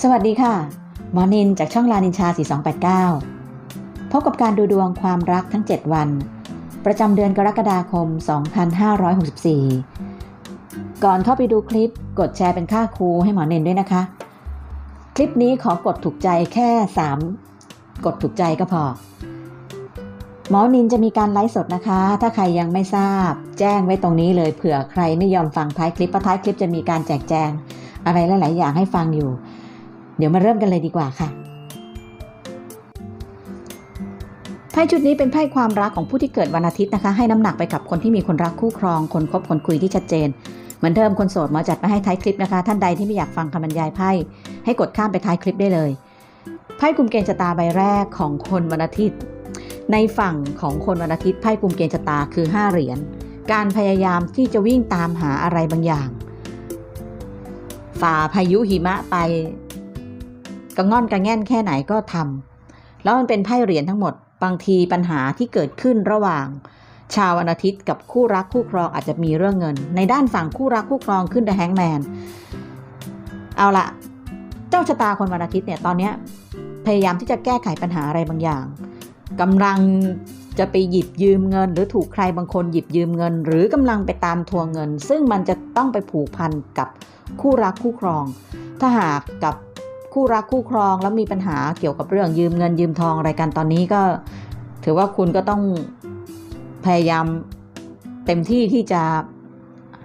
สวัสดีค่ะ หมอนินจากช่องลานินชา 4289 พบกับการดูดวงความรักทั้ง 7 วัน ประจำเดือนกรกฎาคม 2564 ก่อนเข้าไปดูคลิปกดแชร์เป็นค่าครูให้หมอเนนด้วยนะคะ คลิปนี้ขอกดถูกใจแค่ 3 กดถูกใจก็พอ หมอนินจะมีการไลฟ์สดนะคะ ถ้าใครยังไม่ทราบ แจ้งไว้ตรงนี้เลยเผื่อใครไม่ยอมฟังท้ายคลิปเพราะท้ายคลิปจะมีการแจกแจงอะไรหลาย ๆ อย่างให้ฟังอยู่ ดี๋ยวมาเริ่มกันเลยดีกว่าค่ะไพ่ชุดนี้เป็นไพ่ความรักของผู้ที่เกิดวันอาทิตย์นะคะ ให้น้ำหนักไปกับคนที่มีคนรักคู่ครอง คนคบคนคุยที่ชัดเจน เหมือนเดิมคนโสดมอจัดมาให้ท้ายคลิปนะคะ ท่านใดที่ไม่อยากฟังคำบรรยายไพ่ให้กดข้ามไปท้ายคลิปได้เลยไพ่กลุ่มเกณฑ์ชะตาใบแรกของคนวันอาทิตย์ ในฝั่งของคนวันอาทิตย์ไพ่กลุ่มเกณฑ์ชะตาคือ 5 เหรียญการพยายามที่จะวิ่งตามหาอะไรบางอย่าง ฝ่าพายุหิมะไป กระง่อนกระแง่นแค่ไหนก็ทำแล้วมันเป็นไพ่เหรียญทั้งหมด บางทีปัญหาที่เกิดขึ้นระหว่าง ชาววันอาทิตย์กับคู่รักคู่ครองอาจจะมีเรื่องเงิน ในด้านฝั่งคู่รักคู่ครองขึ้น The Hangman เอาละเจ้าชะตาคนวันอาทิตย์เนี่ยตอนนี้พยายามที่จะแก้ไขปัญหาอะไรบางอย่างกำลังจะไปหยิบยืมเงิน หรือถูกใครบางคนหยิบยืมเงิน หรือกำลังไปตามทวงเงิน ซึ่งมันจะต้องไปผูกพันกับคู่รักคู่ครอง ถ้าหากกับ คู่รักคู่ครองแล้วมีปัญหาเกี่ยวกับเรื่องยืมเงินยืมทองอะไรกันตอนนี้ก็ ถือว่าคุณก็ต้องพยายามเต็มที่ที่จะ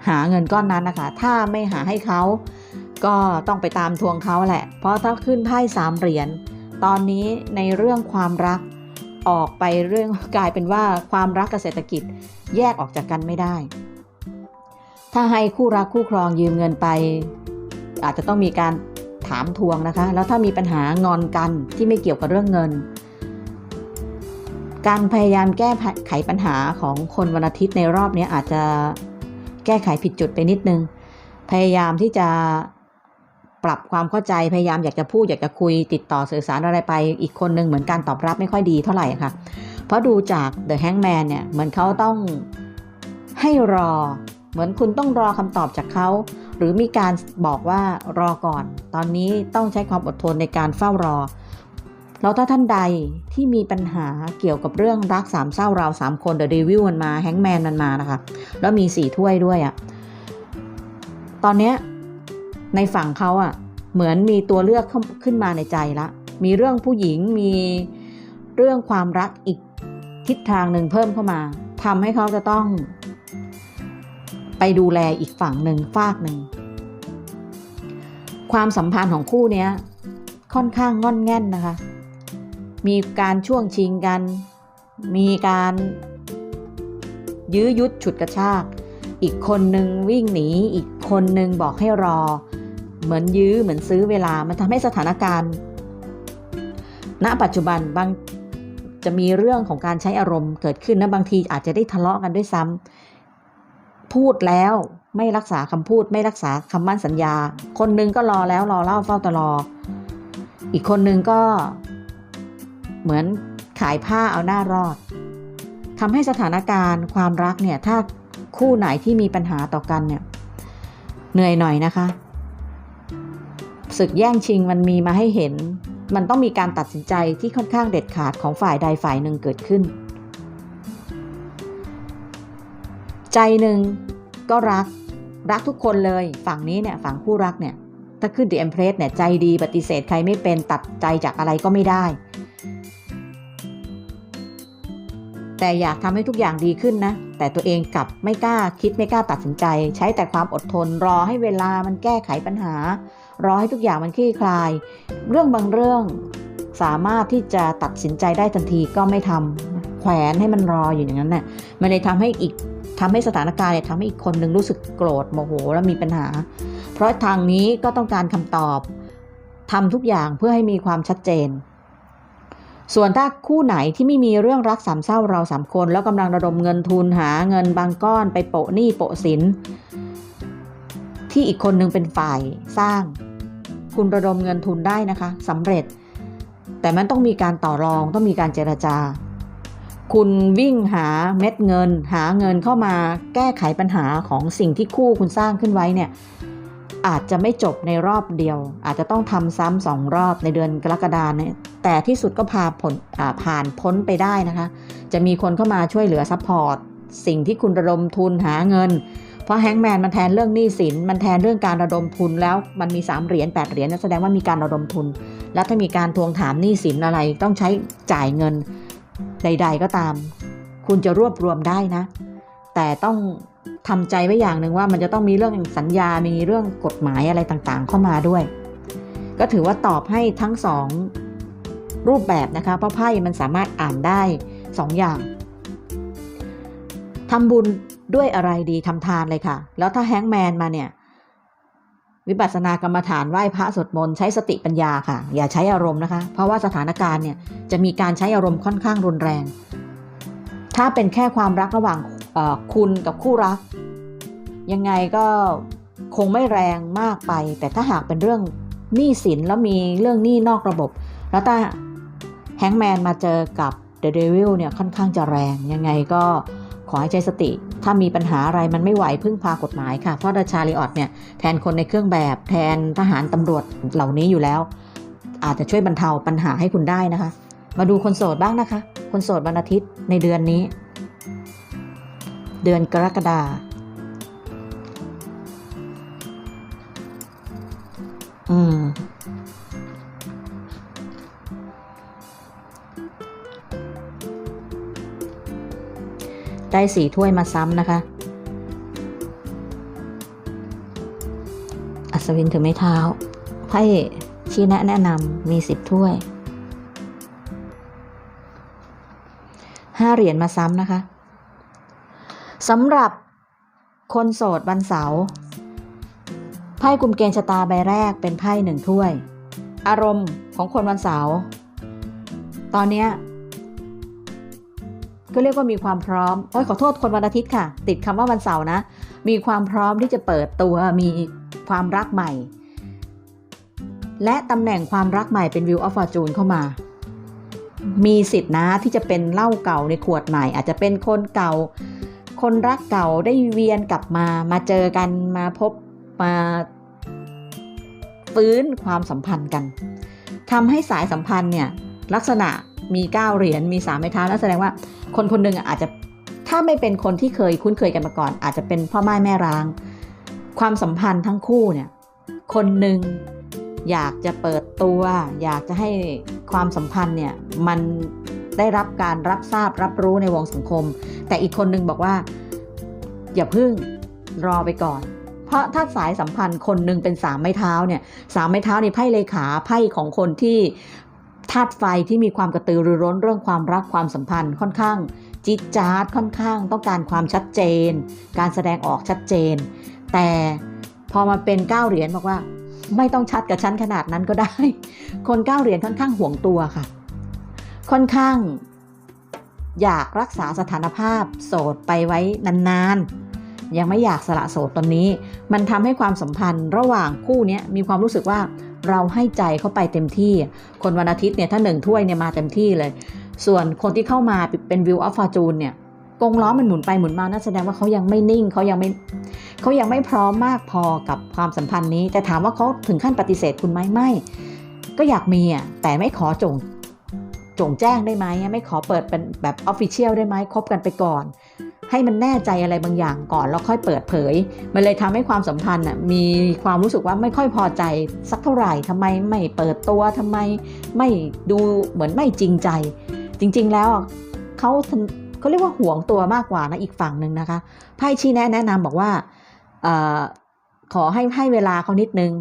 หาเงินก้อนนั้นนะคะ ถ้าไม่หาให้เขาก็ต้องไปตามทวงเขาแหละ เพราะถ้าขึ้นไพ่สามเหรียญตอนนี้ในเรื่องความรักออกไปเรื่องกลายเป็นว่าความรักกับเศรษฐกิจแยกออกจากกันไม่ได้ ถ้าให้คู่รักคู่ครองยืมเงินไป อาจจะต้องมีการ ถามทวงนะคะ แล้วถ้ามีปัญหางอนกันที่ไม่เกี่ยวกับเรื่องเงิน การพยายามแก้ไขปัญหาของคนวันอาทิตย์ในรอบนี้อาจจะแก้ไขผิดจุดไปนิดนึง พยายามที่จะปรับความเข้าใจพยายามอยากจะพูดอยากจะคุยติดต่อสื่อสารอะไรไป อีกคนนึงเหมือนการตอบรับไม่ค่อยดีเท่าไหร่ค่ะ เพราะดูจาก The Hangman เนี่ยเหมือนเขาต้องให้รอ เหมือนคุณต้องรอคำตอบจากเขา หรือมีการบอกว่ารอก่อน ตอนนี้ต้องใช้ความอดทนในการเฝ้ารอ แล้วถ้าท่านใดที่มีปัญหาเกี่ยวกับเรื่องรักสามเศร้าเราสามคน The Devil มันมาแฮงแมนมันมานะคะ แล้วมีสี่ถ้วยด้วยอะ่ะ ตอนเนี้ยในฝั่งเขาอะ่ะ เหมือนมีตัวเลือกขึ้นมาในใจละ มีเรื่องผู้หญิงมีเรื่องความรักอีกทิศทางหนึ่งเพิ่มเข้ามาทำให้เขาจะต้อง ไปดูแลอีกฝั่งหนึ่งฝากหนึ่ง ความสัมพันธ์ของคู่นี้ค่อนข้างง่อนแง่นนะคะ มีการช่วงชิงกัน มีการยื้อยุดฉุดกระชาก อีกคนหนึ่งวิ่งหนี อีกคนหนึ่งบอกให้รอ เหมือนยื้อเหมือนซื้อเวลา มันทำให้สถานการณ์ ณ ปัจจุบันบางจะมีเรื่องของการใช้อารมณ์เกิดขึ้นนะบางทีอาจจะได้ทะเลาะกันด้วยซ้ำ พูดแล้วไม่รักษาคำพูด ไม่รักษาคำมั่นสัญญา คนหนึงก็รอแล้วรอเล่าเฝ้าตลออีกคนหนึ่งก็เหมือนขายผ้าเอาหน้ารอดทำให้สถานการณ์ความรักเนี่ยถ้าคู่ไหนที่มีปัญหาต่อกันเนี่ยเหนื่อยหน่อยนะคะศึกแย่งชิงมันมีมาให้เห็น มันต้องมีการตัดสินใจที่ค่อนข้างเด็ดขาดของฝ่ายใดฝ่ายหนึ่งเกิดขึ้น ใจหนึ่งก็รักรักทุกคนเลย ฝั่งนี้เนี่ยฝั่งผู้รักเนี่ยถ้าขึ้น The Empress เนี่ยใจดีปฏิเสธใครไม่เป็นตัดใจจากอะไรก็ไม่ได้ แต่อยากทำให้ทุกอย่างดีขึ้นนะ แต่ตัวเองกลับไม่กล้าคิดไม่กล้าตัดสินใจ ใช้แต่ความอดทนรอให้เวลามันแก้ไขปัญหา รอให้ทุกอย่างมันคลี่คลาย เรื่องบางเรื่องสามารถที่จะตัดสินใจได้ทันทีก็ไม่ทำแขวนให้มันรออยู่อย่างนั้นน่ะมันเลยทำให้อีก ทำให้สถานการณ์เนี่ยทำให้อีกคนนึงรู้สึกโกรธโมโหและมีปัญหา เพราะทางนี้ก็ต้องการคำตอบทำทุกอย่างเพื่อให้มีความชัดเจน ส่วนถ้าคู่ไหนที่ไม่มีเรื่องรักสามเศร้าเราสามคน แล้วกำลังระดมเงินทุนหาเงินบางก้อนไปโปะหนี้โปะสินที่อีกคนนึงเป็นฝ่ายสร้าง คุณระดมเงินทุนได้นะคะสำเร็จ แต่มันต้องมีการต่อรองต้องมีการเจรจา คุณวิ่งหาเม็ดเงิน หาเงินเข้ามาแก้ไขปัญหาของสิ่งที่คู่คุณสร้างขึ้นไว้เนี่ยอาจจะไม่จบในรอบเดียว อาจจะต้องทำซ้ำสองรอบในเดือนกรกฎาเนี่ยแต่ที่สุดก็พาผลอ่าผ่านพ้นไปได้นะคะ จะมีคนเข้ามาช่วยเหลือซัพพอร์ตสิ่งที่คุณระดมทุนหาเงิน เพราะแฮงกแมนมันแทนเรื่องหนี้สิน มันแทนเรื่องการระดมทุนแล้วมันมี 3 เหรียญ8เหรียญนั่นแสดงว่ามีการระดมทุน แล้วถ้ามีการทวงถามหนี้สินอะไรต้องใช้จ่ายเงิน ใด ๆ ก็ตาม คุณจะรวบรวมได้นะ แต่ต้องทำใจไว้อย่างหนึ่งว่ามันจะต้องมีเรื่องสัญญา มีเรื่องกฎหมายอะไรต่างๆ เข้ามาด้วย ก็ถือว่าตอบให้ทั้งสองรูปแบบนะคะ เพราะไพ่มันสามารถอ่านได้สองอย่างทำบุญด้วยอะไรดีทำทานเลยค่ะ แล้วถ้าแฮงแมนมาเนี่ย วิปัสสนากรรมฐานไหว้พระสวดมนต์ใช้สติปัญญาค่ะ อย่าใช้อารมณ์นะคะ เพราะว่าสถานการณ์เนี่ยจะมีการใช้อารมณ์ค่อนข้างรุนแรง ถ้าเป็นแค่ความรักระหว่างคุณกับคู่รัก ยังไงก็คงไม่แรงมากไป แต่ถ้าหากเป็นเรื่องหนี้สินแล้วมีเรื่องหนี้นอกระบบ แล้วถ้าแฮงแมนมาเจอกับเดอะเดวิลเนี่ยค่อนข้างจะแรงยังไงก็ขอให้ใจสติ ถ้ามีปัญหาอะไรมันไม่ไหวพึ่งพากฎหมายค่ะ เพราะราชาลิออตเนี่ยแทนคนในเครื่องแบบแทนทหารตำรวจเหล่านี้อยู่แล้ว อาจจะช่วยบรรเทาปัญหาให้คุณได้นะคะ มาดูคนโสดบ้างนะคะ คนโสดวันอาทิตย์ในเดือนนี้ เดือนกรกฎาอืม ได้สี่ถ้วยมาซ้ำนะคะอัศวินถือไม้เท้าไพ่ชี้แนะแนะนำมีสิบถ้วยห้าเหรียญมาซ้ำนะคะสำหรับคนโสดวันเสาร์ไพ่กลุ่มเกณฑ์ชะตาใบแรกเป็นไพ่หนึ่งถ้วย อารมณ์ของคนวันเสาร์ตอนเนี้ย ก็เรียกว่ามีความพร้อมโอ้ยขอโทษคนวันอาทิตย์ค่ะ ติดคำว่าวันเสาร์นะ มีความพร้อมที่จะเปิดตัวมีความรักใหม่ และตำแหน่งความรักใหม่เป็นวิวออฟฟอร์จูนเข้ามา มีสิทธินะที่จะเป็นเหล้าเก่าในขวดใหม่ อาจจะเป็นคนเก่า คนรักเก่าได้เวียนกลับมามาเจอกันมาพบมาฟื้นความสัมพันธ์กันทำให้สายสัมพันธ์เนี่ยลักษณะมี 9 เหรียญมี3ไม้เท้านั่นแสดงว่า คนคนหนึ่งอาจจะถ้าไม่เป็นคนที่เคยคุ้นเคยกันมาก่อน อาจจะเป็นพ่อไม้แม่ร้าง ความสัมพันธ์ทั้งคู่เนี่ย คนหนึ่งอยากจะเปิดตัว อยากจะให้ความสัมพันธ์เนี่ยมันได้รับการรับทราบรับรู้ในวงสังคม แต่อีกคนหนึ่งบอกว่า อย่าพึ่งรอไปก่อน เพราะถ้าสายสัมพันธ์คนหนึ่งเป็นสามไม้เท้าเนี่ยสามไม้เท้าในไพ่เลขาไพ่ของคนที่ ธาตุไฟที่มีความกระตือรือร้นเรื่องความรักความสัมพันธ์ค่อนข้างจิตจาร์ดค่อนข้างต้องการความชัดเจน การแสดงออกชัดเจน แต่พอมาเป็นเก้าเหรียญบอกว่า ไม่ต้องชัดกับฉันขนาดนั้นก็ได้ คนเก้าเหรียญค่อนข้างห่วงตัวค่ะ ค่อนข้าง อยากรักษาสถานภาพ โสดไปไว้นานๆ ยังไม่อยากสละโสดตอนนี้ มันทำให้ความสัมพันธ์ระหว่างคู่นี้มีความรู้สึกว่า เราให้ใจเข้าไปเต็มที่ คนวันอาทิตย์เนี่ยถ้าหนึ่งถ้วยเนี่ยมาเต็มที่เลย ส่วนคนที่เข้ามาเป็นวิวออฟฟอร์จูนเนี่ยกงล้อมันหมุนไปหมุนมานั่นแสดงว่าเขายังไม่นิ่งเขายังไม่เขายังไม่พร้อมมากพอกับความสัมพันธ์นี้ แต่ถามว่าเขาถึงขั้นปฏิเสธคุณไหมไม่ ก็อยากมีอะแต่ไม่ขอจงจงแจ้งได้ไหมไม่ขอเปิดเป็นแบบออฟฟิเชียลได้ไหมคบกันไปก่อน ให้มันแน่ใจอะไรบางอย่างก่อนแล้วค่อยเปิดเผย มันเลยทำให้ความสัมพันธ์มีความรู้สึกว่าไม่ค่อยพอใจสักเท่าไหร่ทำไมไม่เปิดตัวทำไมไม่ดูเหมือนไม่จริงใจ จริง ๆ แล้วเขาเขาเรียกว่าห่วงตัวมากกว่านะอีกฝั่งหนึ่งนะคะไพ่ชี้แนะแนะนำบอกว่าอขอให้ให้เวลาเขานิดนึง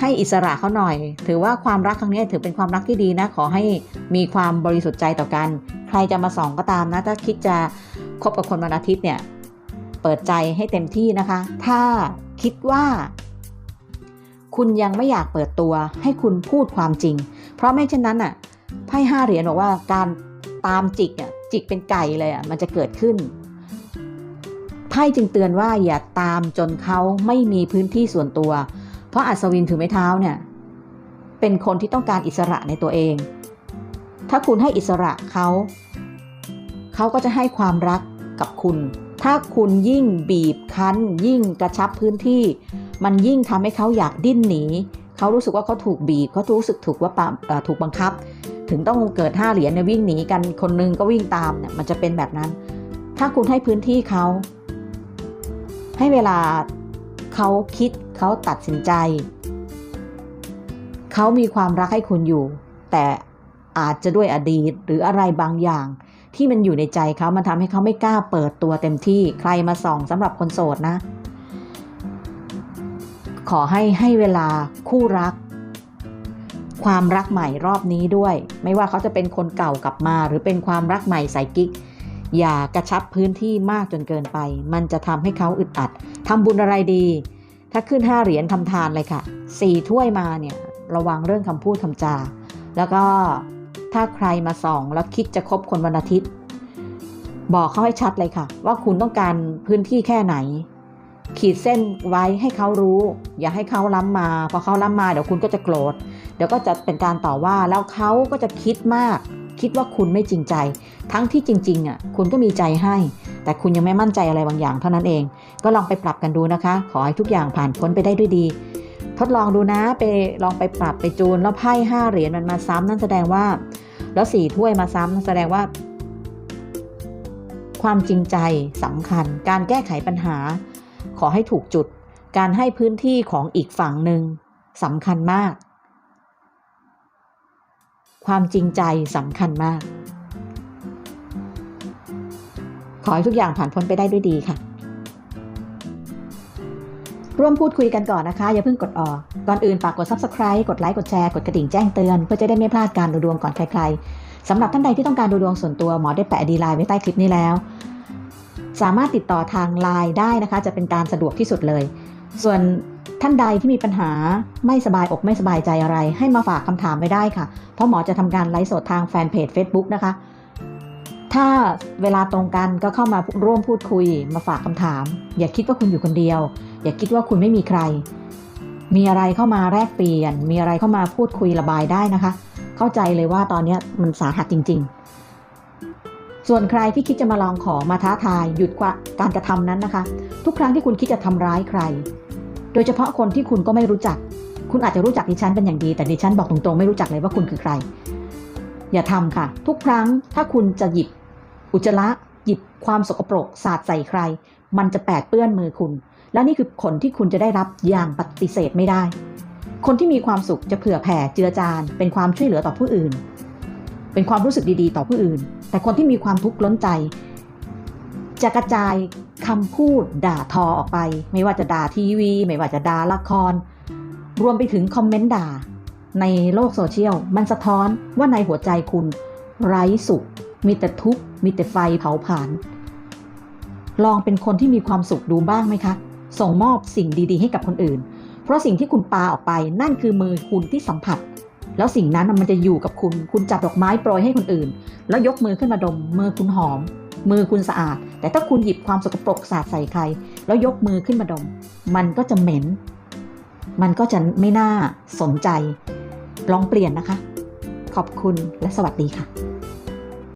ให้อิสระเขาหน่อย ถือว่าความรักครั้งนี้ถือเป็นความรักที่ดีนะ ขอให้มีความบริสุทธิ์ใจต่อกัน ใครจะมาส่องก็ตามนะ ถ้าคิดจะ คบกับคนวันอาทิตย์เนี่ย เปิดใจให้เต็มที่นะคะ ถ้าคิดว่า คุณยังไม่อยากเปิดตัว ให้คุณพูดความจริง เพราะไม่เช่นนั้นอะไพ่ห้าเหรียญบอกว่าการตามจิกอะจิกเป็นไก่เลยอะมันจะเกิดขึ้นไพ่จึงเตือนว่าอย่าตามจนเขาไม่มีพื้นที่ส่วนตัว เพราะอัศวินถือไม้เท้าเนี่ย เป็นคนที่ต้องการอิสระในตัวเอง ถ้าคุณให้อิสระเขา เขาก็จะให้ความรักกับคุณ ถ้าคุณยิ่งบีบคั้น ยิ่งกระชับพื้นที่ มันยิ่งทำให้เขาอยากดิ้นหนี เขารู้สึกว่าเขาถูกบีบเขารู้สึกถูกว่าถูกบังคับ ถึงต้องเกิดห้าเหรียญเนี่ยวิ่งหนีกันคนหนึงก็วิ่งตามเนี่ยมันจะเป็นแบบนั้น ถ้าคุณให้พื้นที่เขา ให้เวลาเขาคิดเขาตัดสินใจ เขามีความรักให้คุณอยู่ แต่อาจจะด้วยอดีตหรืออะไรบางอย่าง ที่มันอยู่ในใจเขามันทำให้เขาไม่กล้าเปิดตัวเต็มที่ใครมาส่องสำหรับคนโสดนะ ขอให้ให้เวลาคู่รัก ความรักใหม่รอบนี้ด้วย ไม่ว่าเขาจะเป็นคนเก่ากลับมา หรือเป็นความรักใหม่ใส่กิ๊กอย่ากระชับพื้นที่มากจนเกินไป มันจะทำให้เขาอึดอัดทำบุญอะไรดี ถ้าขึ้นห้าเหรียญทำทานเลยค่ะสี่ถ้วยมาเนี่ยระวังเรื่องคำพูดคำจา แล้วก็ ถ้าใครมาส่องแล้วคิดจะคบคนวันอาทิตย์ บอกเขาให้ชัดเลยค่ะ ว่าคุณต้องการพื้นที่แค่ไหน ขีดเส้นไว้ให้เขารู้ อย่าให้เขาล้ำมาพอเขาล้ำมาเดี๋ยวคุณก็จะโกรธเดี๋ยวก็จะเป็นการต่อว่าแล้วเขาก็จะคิดมาก คิดว่าคุณไม่จริงใจ ทั้งที่จริงๆอะคุณก็มีใจให้ แต่คุณยังไม่มั่นใจอะไรบางอย่างเท่านั้นเอง ก็ลองไปปรับกันดูนะคะ ขอให้ทุกอย่างผ่านพ้นไปได้ด้วยดีทดลองดูนะไปลองไปปรับไปจูนแล้วไพ่ห้าเหรียญมันมาซ้ำนั่นแสดงว่า แล้วสี่ถ้วยมาซ้ำแสดงว่า ความจริงใจสำคัญ การแก้ไขปัญหา ขอให้ถูกจุด การให้พื้นที่ของอีกฝั่งหนึ่งสำคัญมาก ความจริงใจสำคัญมาก ขอให้ทุกอย่างผ่านพ้นไปได้ด้วยดีค่ะ ร่วมพูดคุยกันก่อนนะคะ อย่าเพิ่งกดออก ก่อนอื่นฝากกด subscribe กดไลค์กดแชร์กดกระดิ่งแจ้งเตือนเพื่อจะได้ไม่พลาดการดูดวงก่อนใครๆสำหรับท่านใดที่ต้องการดูดวงส่วนตัวหมอได้แปะดีไลน์ไว้ใต้คลิปนี้แล้ว สามารถติดต่อทางไลน์ได้นะคะ จะเป็นการสะดวกที่สุดเลย ส่วนท่านใดที่มีปัญหาไม่สบายอกไม่สบายใจอะไร ให้มาฝากคำถามไว้ได้ค่ะ เพราะหมอจะทำการไลฟ์สดทางแฟนเพจ Facebook นะคะ ถ้าเวลาตรงกันก็เข้ามาร่วมพูดคุย มาฝากคำถาม อย่าคิดว่าคุณอยู่คนเดียว อย่าคิดว่าคุณไม่มีใคร มีอะไรเข้ามาแลกเปลี่ยน มีอะไรเข้ามาพูดคุยระบายได้นะคะ เข้าใจเลยว่าตอนนี้มันสาหัสจริง ๆ ส่วนใครที่คิดจะมาลองของมาท้าทายหยุดการกระทำนั้นนะคะ ทุกครั้งที่คุณคิดจะทำร้ายใคร โดยเฉพาะคนที่คุณก็ไม่รู้จัก คุณอาจจะรู้จักดิฉันเป็นอย่างดี แต่ดิฉันบอกตรงๆไม่รู้จักเลยว่าคุณคือใคร อย่าทำค่ะ ทุกครั้งถ้าคุณจะหยิบ อุจจาระหยิบความสกปรกสาดใส่ใคร มันจะแปดเปื้อนมือคุณ และนี่คือผลที่คุณจะได้รับอย่างปฏิเสธไม่ได้ คนที่มีความสุขจะเผื่อแผ่เจือจาน เป็นความช่วยเหลือต่อผู้อื่น เป็นความรู้สึกดีๆ ต่อผู้อื่น แต่คนที่มีความทุกข์ล้นใจ จะกระจายคำพูดด่าทอออกไป ไม่ว่าจะด่าทีวี ไม่ว่าจะด่าละคร รวมไปถึงคอมเมนต์ด่า ในโลกโซเชียลมันสะท้อนว่าในหัวใจคุณ ไร้สุข มีแต่ทุกข์มีแต่ไฟเผาผลาญลองเป็นคนที่มีความสุขดูบ้างไหมคะ ส่งมอบสิ่งดีๆ ให้กับคนอื่น เพราะสิ่งที่คุณปาออกไปนั่นคือมือคุณที่สัมผัส แล้วสิ่งนั้นมันจะอยู่กับคุณ คุณจับดอกไม้โปรยให้คนอื่น แล้วยกมือขึ้นมาดม มือคุณหอม มือคุณสะอาด แต่ถ้าคุณหยิบความสกปรกสาดใส่ใคร แล้วยกมือขึ้นมาดม มันก็จะเหม็น มันก็จะไม่น่าสนใจ ลองเปลี่ยนนะคะ ขอบคุณและสวัสดีค่ะ